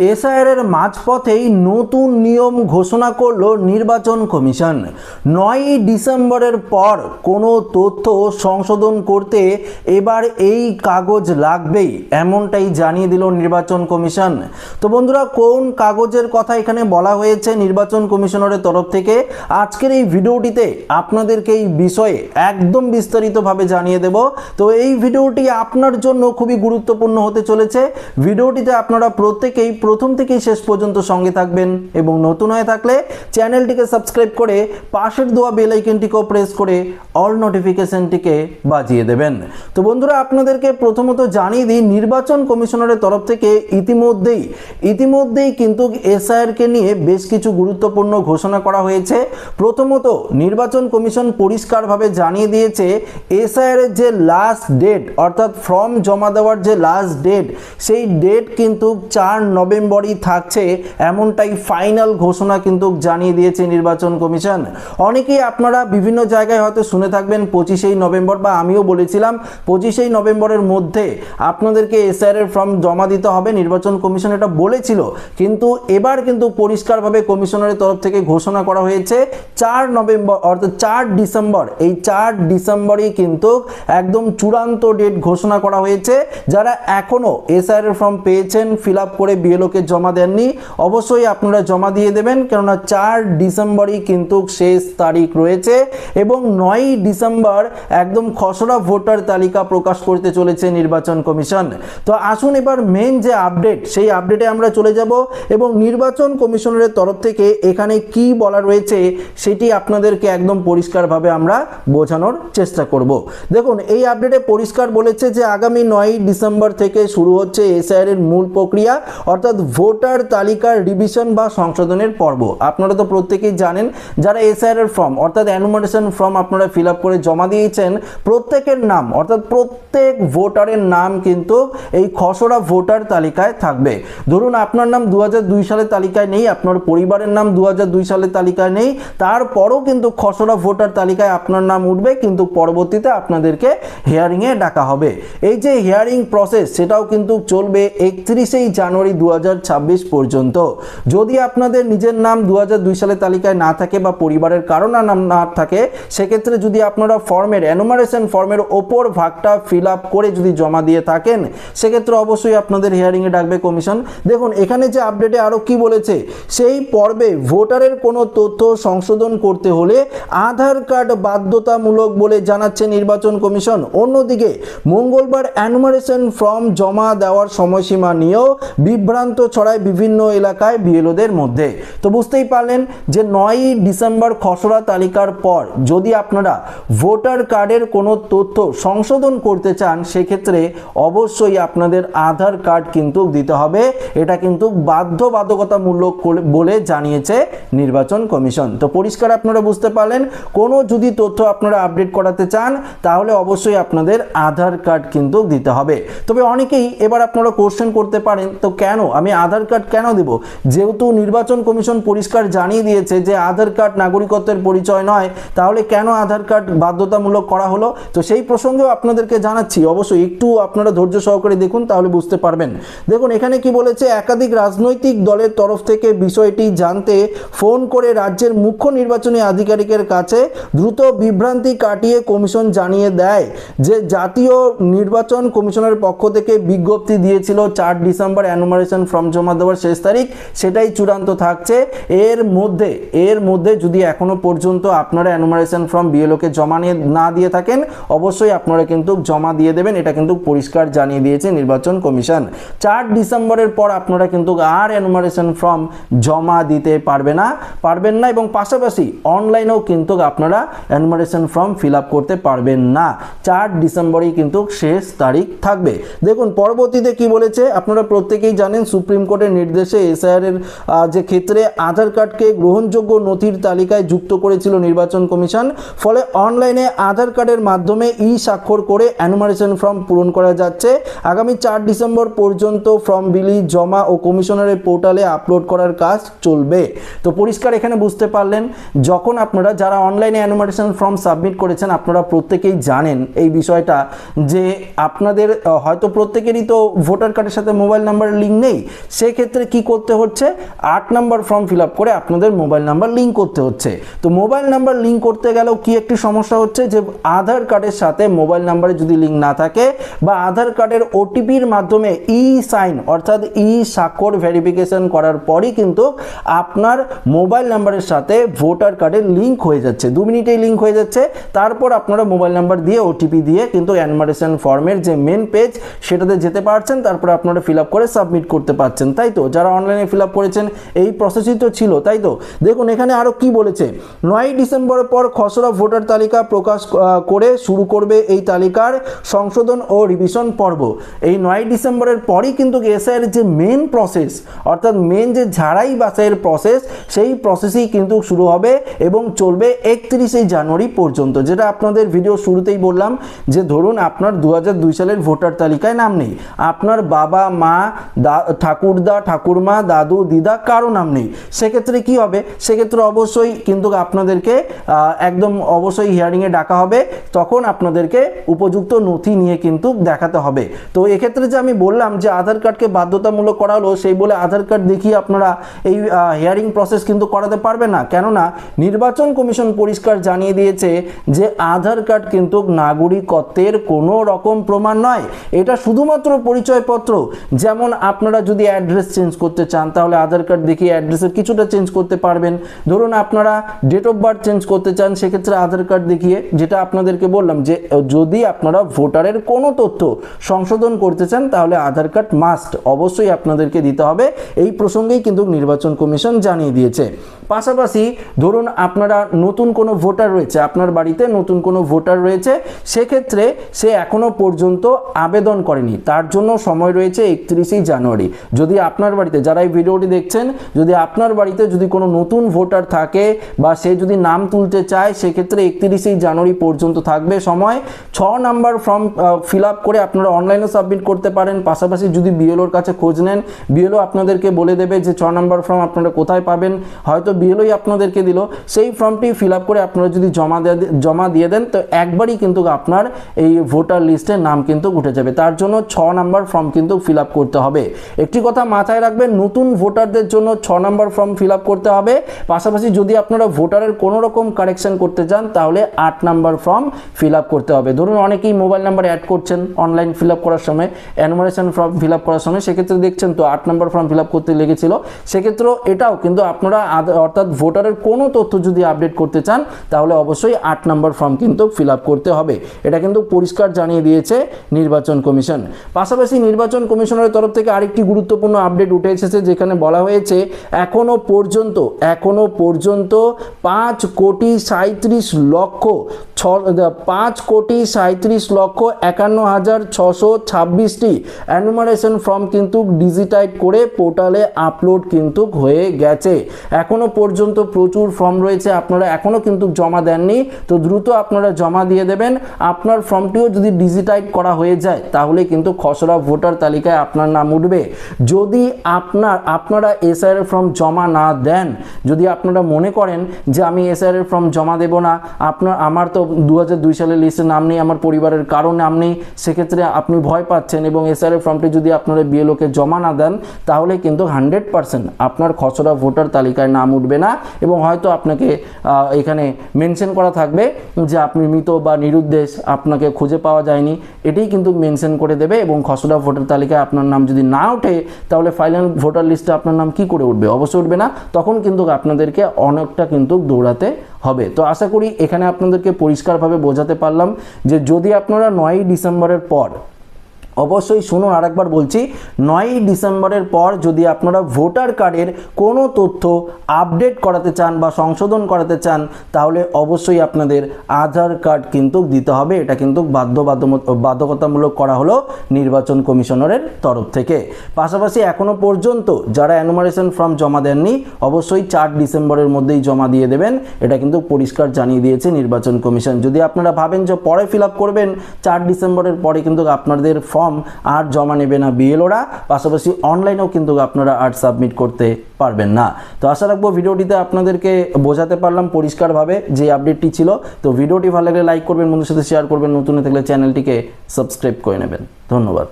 এসআইআরের মাঝপথেই নতুন নিয়ম ঘোষণা করল নির্বাচন কমিশন। নয়ই ডিসেম্বরের পর কোনো তথ্য সংশোধন করতে এবার এই কাগজ লাগবেই, এমনটাই জানিয়ে দিল নির্বাচন কমিশন। তো বন্ধুরা, কোন কাগজের কথা এখানে বলা হয়েছে নির্বাচন কমিশনারের তরফ থেকে? আজকের এই ভিডিওটিতে আপনাদেরকে এই বিষয়ে একদম বিস্তারিতভাবে জানিয়ে দেব। তো এই ভিডিওটি আপনার জন্য খুবই গুরুত্বপূর্ণ হতে চলেছে। ভিডিওটিতে আপনারা প্রত্যেকেই প্রথম থেকেই শেষ পর্যন্ত সঙ্গে থাকবেন এবং নতুন হয়ে থাকলে চ্যানেলটিকে সাবস্ক্রাইব করে পাশের দোয়া বেল প্রেস করে অল নোটিফিকেশনটিকে বাজিয়ে দেবেন। তো বন্ধুরা, আপনাদেরকে প্রথমত জানিয়ে দিই, নির্বাচন কমিশনারের তরফ থেকে ইতিমধ্যেই ইতিমধ্যেই কিন্তু এসআইআরকে নিয়ে বেশ কিছু গুরুত্বপূর্ণ ঘোষণা করা হয়েছে। প্রথমত, নির্বাচন কমিশন পরিষ্কারভাবে জানিয়ে দিয়েছে এসআইআর এর যে লাস্ট ডেট অর্থাৎ ফর্ম জমা দেওয়ার যে লাস্ট ডেট সেই ডেট কিন্তু চার নভেম্বরই থাকছে, এমনটাই ফাইনাল ঘোষণা কিন্তু জানিয়ে দিয়েছে নির্বাচন কমিশন। অনেকেই আপনারা বিভিন্ন জায়গায় হয়তো শুনে থাকবেন পঁচিশেই নভেম্বর বা আমিও বলেছিলাম পঁচিশেই নভেম্বরের মধ্যে আপনাদেরকে এসআইআর এর ফর্ম জমা দিতে হবে, নির্বাচন কমিশন এটা বলেছিল। কিন্তু এবার কিন্তু পরিষ্কারভাবে কমিশনারের তরফ থেকে ঘোষণা করা হয়েছে, চার নভেম্বর অর্থাৎ চার ডিসেম্বর, এই চার ডিসেম্বরই কিন্তু একদম চূড়ান্ত ডেট ঘোষণা করা হয়েছে। যারা এখনও এসআইআর এর ফর্ম পেয়েছেন ফিল আপ করে বিএলওকে জমা দেননি। অবশ্যই আপনারা জমা দিয়ে দেবেন, কেননা চার ডিসেম্বরই কিন্তু শেষ তারিখ রয়েছে এবং নয়ই ডিসেম্বর একদম খসড়া ভোটার তালিকা প্রকাশ করতে চলেছে নির্বাচন কমিশন। তো আসুন এবার মেন যে আপডেট সেই আপডেটে আমরা চলে যাব এবং নির্বাচন কমিশনের তরফ থেকে এখানে কি বলা রয়েছে সেটি আপনাদেরকে একদম পরিষ্কারভাবে আমরা বোঝানোর চেষ্টা করব। দেখুন, এই আপডেটে পরিষ্কার বলেছে যে আগামী নয়ই ডিসেম্বর থেকে শুরু হচ্ছে এসআইআর এর মূল প্রক্রিয়া, অর্থাৎ ভোটার তালিকার রিভিশন বা সংশোধনের পর্ব। আপনারা তো প্রত্যেকেই জানেন, যারা এসআইআর ফর্ম অর্থাৎ অ্যানুমারেশন ফর্ম আপনারা ফিল করে জমা দিয়েছেন, প্রত্যেকের নাম, অর্থাৎ প্রত্যেক ভোটারের নাম কিন্তু এই খসড়া ভোটার তালিকায় থাকবে। ধরুন আপনার নাম দু হাজার দুই সালের তালিকায় নেই, আপনার পরিবারের নাম দু হাজার দুই সালের তালিকায় নেই, তারপরও কিন্তু খসড়া ভোটার তালিকায় আপনার নাম উঠবে, কিন্তু পরবর্তীতে আপনাদেরকে হিয়ারিংয়ে ডাকা হবে। এই যে হিয়ারিং প্রসেস সেটাও কিন্তু চলবে একত্রিশেই জানুয়ারি দু হাজার পর্যন্ত। যদি আপনাদের নিজের নাম দু সালের তালিকায় না থাকে বা পরিবারের কারও নাম না থাকে, সেক্ষেত্রে যদি আপনারা ফর্মের অ্যানুমারেশন ফর্মের ওপর ভাগটা ফিল করে যদি জমা দিয়ে থাকেন, সেক্ষেত্রে অবশ্যই আপনাদের হিয়ারিংয়ে ডাকবে কমিশন দেখুন, এখানে যে আপডেটে আরও কি বলেছে, সেই পর্বে ভোটারের কোনো তথ্য সংশোধন করতে হলে আধার কার্ড বাধ্যতামূলক বলে জানাচ্ছে নির্বাচন কমিশন। অন্যদিকে, মঙ্গলবার অ্যানুমারেশন ফর্ম জমা দেওয়ার সময়সীমা নিয়েও বিভ্রান্ত ছড়ায় বিভিন্ন এলাকায় বিএলওদের মধ্যে। তো বুঝতেই পারলেন যে নয়ই ডিসেম্বর খসড়া তালিকার পর যদি আপনারা ভোটার কার্ডের কোনো তথ্য সংশোধন করতে চান, সেক্ষেত্রে অবশ্যই আপনাদের আধার কার্ড কিন্তু দিতে হবে। এটা কিন্তু বাধ্যবাধকতামূলক বলে জানিয়েছে নির্বাচন কমিশন। তো পরিষ্কার আপনারা বুঝতে পারলেন, কোনো যদি তথ্য আপনারা আপডেট করাতে চান, তাহলে অবশ্যই আপনাদের আধার কার্ড কিন্তু দিতে হবে। তবে অনেকেই এবার আপনারা কোশ্চেন করতে পারেন, তো কেন? আমি আধার কার্ড কেন দেব? যেহেতু নির্বাচন কমিশন পরিষ্কার জানিয়ে দিয়েছে যে আধার কার্ড নাগরিকত্বের পরিচয় নয়, তাহলে কেন আধার কার্ড বাধ্যতামূলক করা হলো? তো সেই প্রসঙ্গেও আপনাদেরকে জানাচ্ছি, অবশ্যই একটু আপনারা ধৈর্য সহকারে দেখুন, তাহলে বুঝতে পারবেন। দেখুন, এখানে কি বলেছে, একাধিক রাজনৈতিক দলের তরফ থেকে বিষয়টি জানতে, ফোন করে রাজ্যের মুখ্য নির্বাচনী আধিকারিকের কাছে দ্রুত বিভ্রান্তি কাটিয়ে কমিশন জানিয়ে দেয় যে জাতীয় নির্বাচন কমিশনের পক্ষ থেকে বিজ্ঞপ্তি দিয়েছিল চার ডিসেম্বর অ্যানুমারেশন ফর্ম জমা দেওয়ার শেষ তারিখ, সেটাই চূড়ান্ত থাকছে। এর মধ্যে এর মধ্যে যদি এখনও পর্যন্ত আপনারা অ্যানুমারেশন ফর্ম বিএলওকে জমা নিয়ে না দিয়ে থাকেন, অবশ্যই আপনারা কিন্তু জমা দিয়ে দেবেন। এটা কিন্তু পরিষ্কার জানিয়ে দিয়েছে নির্বাচন কমিশন। চার ডিসেম্বরের পর আপনারা কিন্তু আর অ্যানুমারেশন ফর্ম জমা দিতে পারবে না, পারবেন না এবং পাশাপাশি অনলাইনেও কিন্তু আপনারা অ্যানুমারেশন ফর্ম ফিল করতে পারবেন না। চার ডিসেম্বরেই কিন্তু শেষ তারিখ থাকবে। দেখুন, পরবর্তীতে কি বলেছে, আপনারা প্রত্যেকেই জানেন সুপ্রিম কোর্টের নির্দেশে এসআইআর এর যে ক্ষেত্রে আধার কার্ডকে গ্রহণযোগ্য নথির তালিকায় যুক্ত করেছিল নির্বাচন কমিশন, ফলে অনলাইনে আধার কার্ডের মাধ্যমে ই স্বাক্ষর করে অ্যানুমারেশন ফর্ম পূরণ করা যাচ্ছে। আগামী চার ডিসেম্বর পর্যন্ত ফর্ম বিলি জমা ও কমিশনারের পোর্টালে আপলোড করার কাজ চলবে। তো পরিষ্কার এখানে বুঝতে পারলেন, যখন আপনারা যারা অনলাইনে অ্যানুমারেশন ফর্ম সাবমিট করেছেন, আপনারা প্রত্যেকেই জানেন এই বিষয়টা যে আপনাদের হয়তো প্রত্যেকেরই তো ভোটার কার্ডের সাথে মোবাইল নাম্বার লিঙ্ক নেই। সেক্ষেত্রে কি করতে হচ্ছে? আট নাম্বার ফর্ম ফিল করে আপনাদের মোবাইল নাম্বার লিঙ্ক করতে হচ্ছে। তো মোবাইল নাম্বার লিঙ্ক করতে গেলেও কি একটি সমস্যা হচ্ছে যে, আধার কার্ডের সাথে মোবাইল নাম্বারে যদি লিঙ্ক না থাকে বা আধার কার্ডের ওটিপির মাধ্যমে ই সাইন অর্থাৎ ই স্বাক্ষর ভেরিফিকেশন করার পরই কিন্তু আপনার মোবাইল নাম্বারের সাথে ভোটার কার্ডের লিঙ্ক হয়ে যাচ্ছে। দু মিনিটেই লিঙ্ক হয়ে যাচ্ছে। তারপর আপনারা মোবাইল নাম্বার দিয়ে ওটিপি দিয়ে কিন্তু অ্যানমারেশন ফর্মের যে মেন পেজ সেটাতে যেতে পারছেন। তারপর আপনারা ফিল করে সাবমিট করতে পারছেন, তাই তো? যারা অনলাইনে ফিল করেছেন, এই প্রসেসই তো ছিল, তাই তো? দেখুন, এখানে আরও কি বলেছে? নয় ডিসেম্বরের পর খসড়া ভোটার তালিকা প্রকাশ করে শুরু করবে এই তালিকার সংশোধন ও রিভিশন পর্ব। এই নয় ডিসেম্বরের পরই কিন্তু এসআইয়ের যে মেন প্রসেস অর্থাৎ মেন যে ঝাড়াই বাছাইয়ের প্রসেস সেই প্রসেসই কিন্তু শুরু হবে এবং চলবে একত্রিশে জানুয়ারি পর্যন্ত, যেটা আপনাদের ভিডিও শুরুতেই বললাম যে ধরুন আপনার দু সালের ভোটার তালিকায় নাম নেই। আপনার বাবা, মা ঠাকুরদা, ঠাকুরমা, দাদু, দিদা কারও নাম নেই। সেক্ষেত্রে কি হবে? সেক্ষেত্রে অবশ্যই কিন্তু আপনাদেরকে একদম অবশ্যই হিয়ারিংয়ে ডাকা হবে। তখন আপনাদেরকে উপযুক্ত নথি নিয়ে কিন্তু দেখাতে হবে। তো এক্ষেত্রে যে আমি বললাম যে আধার কার্ডকে বাধ্যতামূলক করা হলো, সেই বলে আধার কার্ড দেখিয়ে আপনারা এই হিয়ারিং প্রসেস কিন্তু করাতে পারবে না। কেননা নির্বাচন কমিশন পরিষ্কার জানিয়ে দিয়েছে যে আধার কার্ড কিন্তু নাগরিকত্বের কোনো রকম প্রমাণ নয়। এটা শুধুমাত্র পরিচয়পত্র। যেমন আপনারা যদি অ্যাড্রেস চেঞ্জ করতে চান, তাহলে আধার কার্ড দেখিয়ে অ্যাড্রেসের কিছুটা চেঞ্জ করতে পারবেন। ধরুন আপনারা ডেট অফ বার্থ চেঞ্জ করতে চান, সেক্ষেত্রে আধার কার্ড দেখিয়ে, যেটা আপনাদেরকে বললাম যে, যদি আপনারা ভোটারের কোনো তথ্য সংশোধন করতে চান, তাহলে আধার কার্ড মাস্ট অবশ্যই আপনাদেরকে দিতে হবে। এই প্রসঙ্গেই কিন্তু নির্বাচন কমিশন জানিয়ে দিয়েছে। পাশাপাশি ধরুন আপনারা নতুন কোনো ভোটার রয়েছে, আপনার বাড়িতে নতুন কোনো ভোটার রয়েছে, সেক্ষেত্রে সে এখনও পর্যন্ত আবেদন করেনি। তার জন্য সময় রয়েছে একত্রিশে জানুয়ারি। যদি আপনার বাড়িতে, যারা এই ভিডিওটি দেখছেন, যদি আপনার বাড়িতে যদি কোনো নতুন ভোটার থাকে বা সে যদি নাম তুলতে চায়, সেক্ষেত্রে একত্রিশে জানুয়ারি পর্যন্ত থাকবে। সময় ছ নাম্বার ফর্ম ফিল করে আপনারা অনলাইনে সাবমিট করতে পারেন। পাশাপাশি যদি বিএলওর কাছে খোঁজ নেন, বিএলও আপনাদেরকে বলে দেবে যে, ছ নাম্বার ফর্ম আপনারা কোথায় পাবেন। হয়তো বিএলওই আপনাদেরকে দিল। সেই ফর্মটি ফিল করে আপনারা যদি জমা জমা দিয়ে দেন, তো একবারই কিন্তু আপনার এই ভোটার লিস্টে নাম কিন্তু উঠে যাবে। তার জন্য ছ নাম্বার ফর্ম কিন্তু ফিল করতে হবে। একটি কথা মাথায় রাখবেন, নতুন ভোটারদের জন্য ছ নম্বর ফর্ম ফিল করতে হবে। পাশাপাশি যদি আপনারা ভোটারের কোনো রকম কারেকশন করতে চান, তাহলে আট নাম্বার ফর্ম ফিল করতে হবে। ধরুন অনেকেই মোবাইল নাম্বার অ্যাড করছেন অনলাইন ফিল করার সময় অ্যানুমারেশন ফর্ম ফিল করার সময়। সেক্ষেত্রে দেখছেন তো আট নাম্বার ফর্ম ফিল করতে লেগেছিল। সেক্ষেত্রেও এটাও কিন্তু আপনারা অর্থাৎ ভোটারের কোনো তথ্য যদি আপডেট করতে চান, তাহলে অবশ্যই আট নাম্বার ফর্ম কিন্তু ফিল করতে হবে। এটা কিন্তু পরিষ্কার জানিয়ে দিয়েছে নির্বাচন কমিশন। পাশাপাশি নির্বাচন কমিশনের তরফ থেকে আরেকটি গুরুত্বপূর্ণ আপডেট উঠে এসেছে, যেখানে বলা হয়েছে, এখনও পর্যন্ত এখনও পর্যন্ত পাঁচ কোটি সাঁত্রিশ লক্ষ ছ, পাঁচ কোটি সাঁত্রিশ লক্ষ একান্ন হাজার ছশো ছাব্বিশটি অ্যানুমারেশন ফর্ম কিন্তু ডিজিটাইড করে পোর্টালে আপলোড কিন্তু হয়ে গেছে। এখনও পর্যন্ত প্রচুর ফর্ম রয়েছে, আপনারা এখনও কিন্তু জমা দেননি, তো দ্রুত আপনারা জমা দিয়ে দেবেন। আপনার ফর্মটিও যদি ডিজিটাইড করা হয়ে যায়, তাহলে কিন্তু খসড়া ভোটার তালিকায় আপনার নাম উঠবে। যদি আপনার, আপনারা এসআইআর ফর্ম জমা না দেন, যদি আপনারা মনে করেন যে আমি এসআইআর ফর্ম জমা দেব না, আপনার, আমার তো দু দুই সালের লিস্টে নাম নেই, আমার পরিবারের কারও নাম নেই, সেক্ষেত্রে আপনি ভয় পাচ্ছেন এবং এসআইআর ফর্মটি যদি আপনারা বিএলওকে জমা না দেন, তাহলে কিন্তু হান্ড্রেড পার্সেন্ট আপনার খসড়া ভোটার তালিকায় নাম উঠবে না এবং হয়তো আপনাকে এখানে মেনশন করা থাকবে যে আপনি মৃত বা নিরুদ্দেশ, আপনাকে খুঁজে পাওয়া যায়নি, এটাই কিন্তু মেনশন করে দেবে এবং খসড়া ভোটার তালিকায় আপনার নাম যদি না ওঠে তাহলে ফাইনাল ভোটার লিস্টে আপনার নাম কি করে উঠবে? অবশ্যই উঠবে না। তখন কিন্তু আপনাদেরকে অনেকটা কিন্তু দৌড়াতে হবে। তো আশা করি এখানে আপনাদেরকে পরিষ্কারভাবে বোঝাতে পারলাম যে যদি আপনারা নয়ই ডিসেম্বরের পর অবশ্যই শুনুন, আরেকবার বলছি, নয়ই ডিসেম্বরের পর যদি আপনারা ভোটার কার্ডের কোনো তথ্য আপডেট করাতে চান বা সংশোধন করাতে চান, তাহলে অবশ্যই আপনাদের আধার কার্ড কিন্তু দিতে হবে। এটা কিন্তু বাধ্য বাধ্যকতামূলক করা হলো নির্বাচন কমিশনারের তরফ থেকে। পাশাপাশি এখনও পর্যন্ত যারা অ্যানুমারেশন ফর্ম জমা দেননি, অবশ্যই চার ডিসেম্বরের মধ্যেই জমা দিয়ে দেবেন। এটা কিন্তু পরিষ্কার জানিয়ে দিয়েছে নির্বাচন কমিশন। যদি আপনারা ভাবেন যে পরে ফিল করবেন, চার ডিসেম্বরের পরে কিন্তু আপনাদের ফর্ম আর জমা নেবে না বিএলওরা। পাশাপাশি অনলাইনেও কিন্তু আপনারা আর সাবমিট করতে পারবেন না। তো আশা রাখব ভিডিওটিতে আপনাদেরকে বোঝাতে পারলাম পরিষ্কারভাবে যে আপডেটটি ছিল। তো ভিডিওটি ভালো লাগলে লাইক করবেন বন্ধুর সাথে শেয়ার করবেন, নতুন থাকলে চ্যানেলটিকে সাবস্ক্রাইব করে নেবেন। ধন্যবাদ।